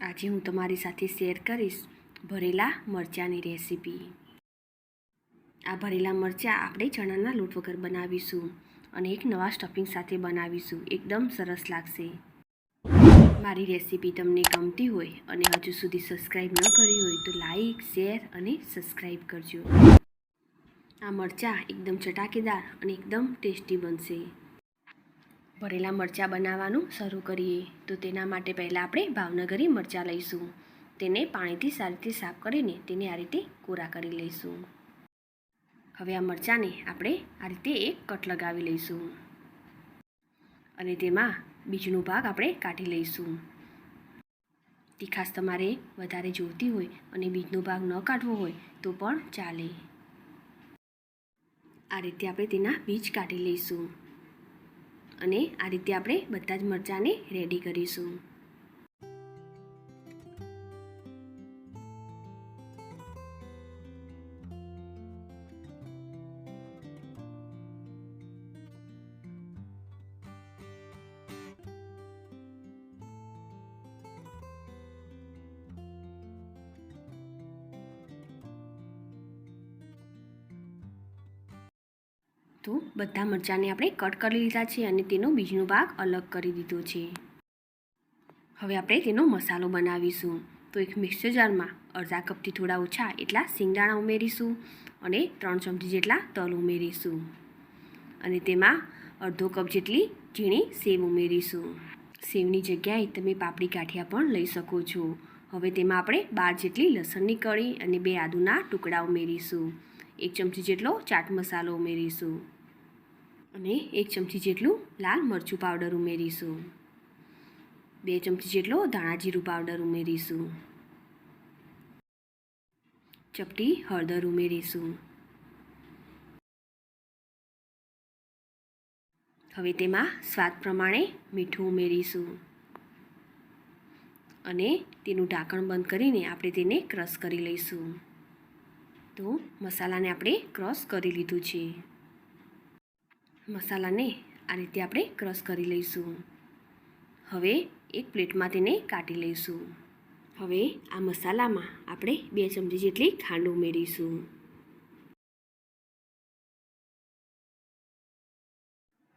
આજે હું તમારી સાથે શેર કરીશ ભરેલા મરચાંની રેસીપી. આ ભરેલા મરચાં આપણે ચણાના લોટ વગર બનાવીશું અને એક નવા સ્ટફિંગ સાથે બનાવીશું. એકદમ સરસ લાગશે. મારી રેસીપી તમને ગમતી હોય અને હજુ સુધી સબસ્ક્રાઈબ ન કરી હોય તો લાઈક, શેર અને સબસ્ક્રાઈબ કરજો. આ મરચાં એકદમ ચટાકેદાર અને એકદમ ટેસ્ટી બનશે. ભરેલા મરચાં બનાવવાનું શરૂ કરીએ. તો તેના માટે પહેલાં આપણે ભાવનગરી મરચાં લઈશું. તેને પાણીથી સારી રીતે સાફ કરીને તેને આ રીતે કોરા કરી લઈશું. હવે આ મરચાંને આપણે આ રીતે એક કટ લગાવી લઈશું. અને તેમાં બીજનો ભાગ આપણે કાઢી લઈશું. તીખાશ તમારે વધારે જોઈતી હોય અને બીજનો ભાગ ન કાઢવો હોય તો પણ ચાલે. આ રીતે આપણે તેના બીજ કાઢી લઈશું. અને આ રીતે આપણે બધા જ મરચાંને રેડી કરીશું. તો બધા મરચાંને આપણે કટ કરી લીધા છે અને તેનો બીજનો ભાગ અલગ કરી દીધો છે. હવે આપણે તેનો મસાલો બનાવીશું. તો એક મિક્સર જારમાં અડધા કપથી થોડા ઓછા એટલા સિંગદાણા ઉમેરીશું અને ત્રણ ચમચી જેટલા તલ ઉમેરીશું. અને તેમાં અડધો કપ જેટલી ઝીણી સેવ ઉમેરીશું. સેવની જગ્યાએ તમે પાપડી કાઠિયા પણ લઈ શકો છો. હવે તેમાં આપણે બાર જેટલી લસણની કળી અને બે આદુના ટુકડા ઉમેરીશું. એક ચમચી જેટલો ચાટ મસાલો ઉમેરીશું. અને એક ચમચી જેટલું લાલ મરચું પાવડર ઉમેરીશું. બે ચમચી જેટલો ધાણા જીરું પાવડર ઉમેરીશું. ચપટી હળદર ઉમેરીશું. હવે તેમાં સ્વાદ પ્રમાણે મીઠું ઉમેરીશું. અને તેનું ઢાંકણ બંધ કરીને આપણે તેને ક્રશ કરી લઈશું. તો મસાલાને આપણે ક્રોસ કરી લીધું છે. મસાલાને આ રીતે આપણે ક્રશ કરી લઈશું. હવે એક પ્લેટમાં તેને કાઢી લઈશું. હવે આ મસાલામાં આપણે બે ચમચી જેટલી ખાંડ ઉમેરીશું.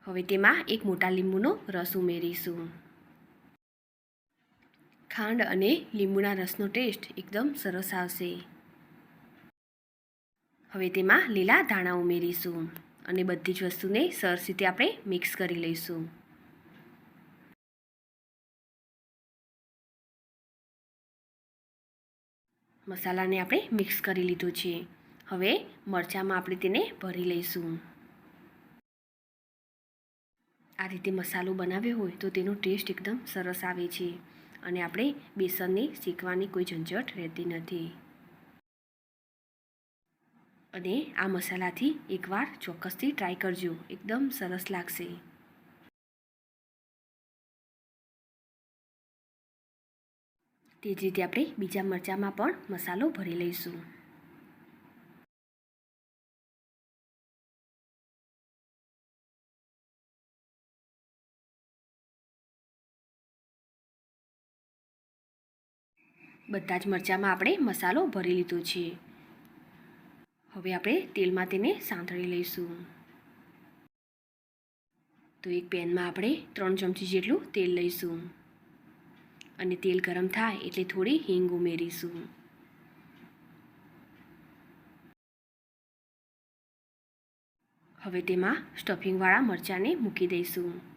હવે તેમાં એક મોટા લીંબુનો રસ ઉમેરીશું. ખાંડ અને લીંબુના રસનો ટેસ્ટ એકદમ સરસ આવશે. હવે તેમાં લીલા ધાણા ઉમેરીશું અને બધી જ વસ્તુને સરસ રીતે આપણે મિક્સ કરી લઈશું. મસાલાને આપણે મિક્સ કરી લીધું છે. હવે મરચાંમાં આપણે તેને ભરી લઈશું. આ રીતે મસાલો બનાવ્યો હોય તો તેનો ટેસ્ટ એકદમ સરસ આવે છે અને આપણે બેસનને શીખવાની કોઈ ઝંઝટ રહેતી નથી. અને આ મસાલાથી એકવાર ચોક્કસથી ટ્રાય કરજો. એકદમ સરસ લાગશે. તે જ રીતે આપણે બીજા મરચાંમાં પણ મસાલો ભરી લઈશું. બધા જ મરચાંમાં આપણે મસાલો ભરી લીધો છે. હવે આપણે તેલમાં તેને સાંતળી લઈશું. તો એક પેનમાં આપણે ત્રણ ચમચી જેટલું તેલ લઈશું. અને તેલ ગરમ થાય એટલે થોડી હિંગ ઉમેરીશું. હવે તેમાં સ્ટફિંગવાળા મરચાંને મૂકી દઈશું.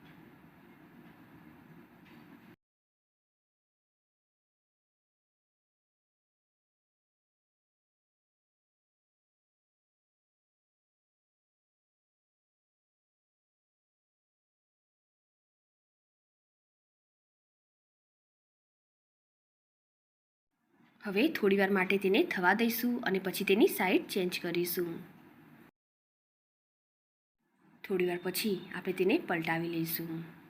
હવે થોડીવાર માટે તેને થવા દઈશું અને પછી તેની સાઈડ ચેન્જ કરીશું. થોડીવાર પછી આપણે તેને પલટાવી લઈશું.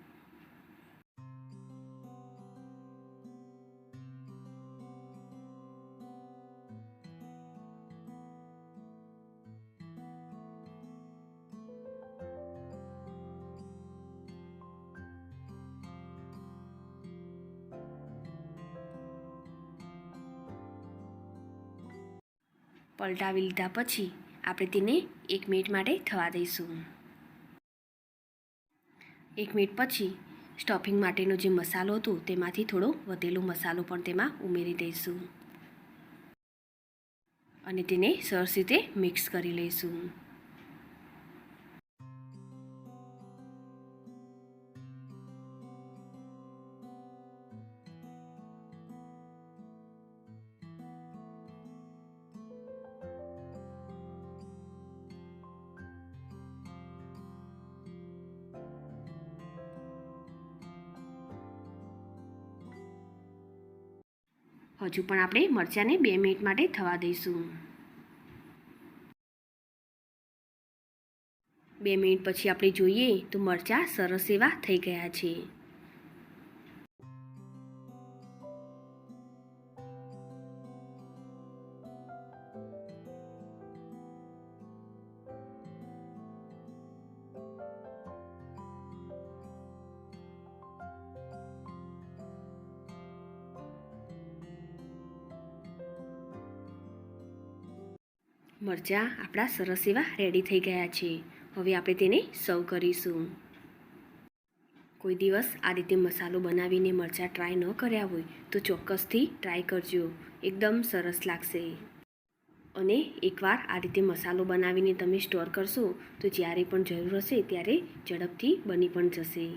પલટાવી લીધા પછી આપણે તેને એક મિનિટ માટે થવા દઈશું. એક મિનિટ પછી સ્ટફિંગ માટેનો જે મસાલો હતો તેમાંથી થોડો વધેલો મસાલો પણ તેમાં ઉમેરી દઈશું. અને તેને સરસ રીતે મિક્સ કરી લઈશું. હજુ પણ આપણે મરચાંને બે મિનિટ માટે થવા દઈશું. બે મિનિટ પછી આપણે જોઈએ તો મરચાં સરસ એવા થઈ ગયા છે. મરચાં આપણા સરસ એવા રેડી થઈ ગયા છે. હવે આપણે તેને સર્વ કરીશું. કોઈ દિવસ આ રીતે મસાલો બનાવીને મરચાં ટ્રાય ન કર્યા હોય તો ચોક્કસથી ટ્રાય કરજો. એકદમ સરસ લાગશે. અને એકવાર આ રીતે મસાલો બનાવીને તમે સ્ટોર કરશો તો જ્યારે પણ જરૂર હશે ત્યારે ઝડપથી બની પણ જશે.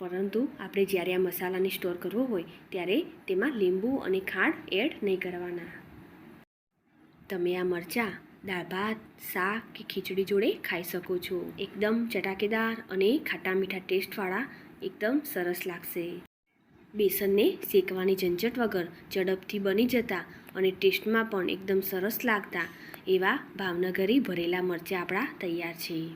પરંતુ આપણે જ્યારે આ મસાલાને સ્ટોર કરવો હોય ત્યારે તેમાં લીંબુ અને ખાંડ એડ નહીં કરવાના. તમે આ મરચાં, દાળ ભાત, શાક કે ખીચડી જોડે ખાઈ શકો છો. એકદમ ચટાકેદાર અને ખાટા મીઠા ટેસ્ટવાળા, એકદમ સરસ લાગશે. બેસનને શેકવાની ઝંઝટ વગર ઝડપથી બની જતા અને ટેસ્ટમાં પણ એકદમ સરસ લાગતા એવા ભાવનગરી ભરેલા મરચાં આપણા તૈયાર છે.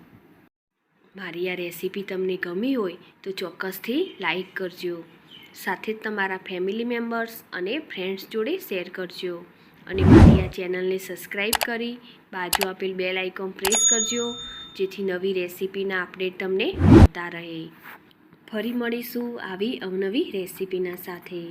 મારી આ રેસીપી તમને ગમી હોય તો ચોક્કસથી લાઈક કરજો. સાથે જ તમારા ફેમિલી મેમ્બર્સ અને ફ્રેન્ડ્સ જોડે શેર કરજો. અને મારી આ ચેનલને સબસ્ક્રાઈબ કરી, બાજુ આપેલ બેલ આઇકોન પ્રેસ કરજો, જેથી નવી રેસીપીના અપડેટ તમને મળતા રહે. ફરી મળીશું આવી અવનવી રેસીપીના સાથે.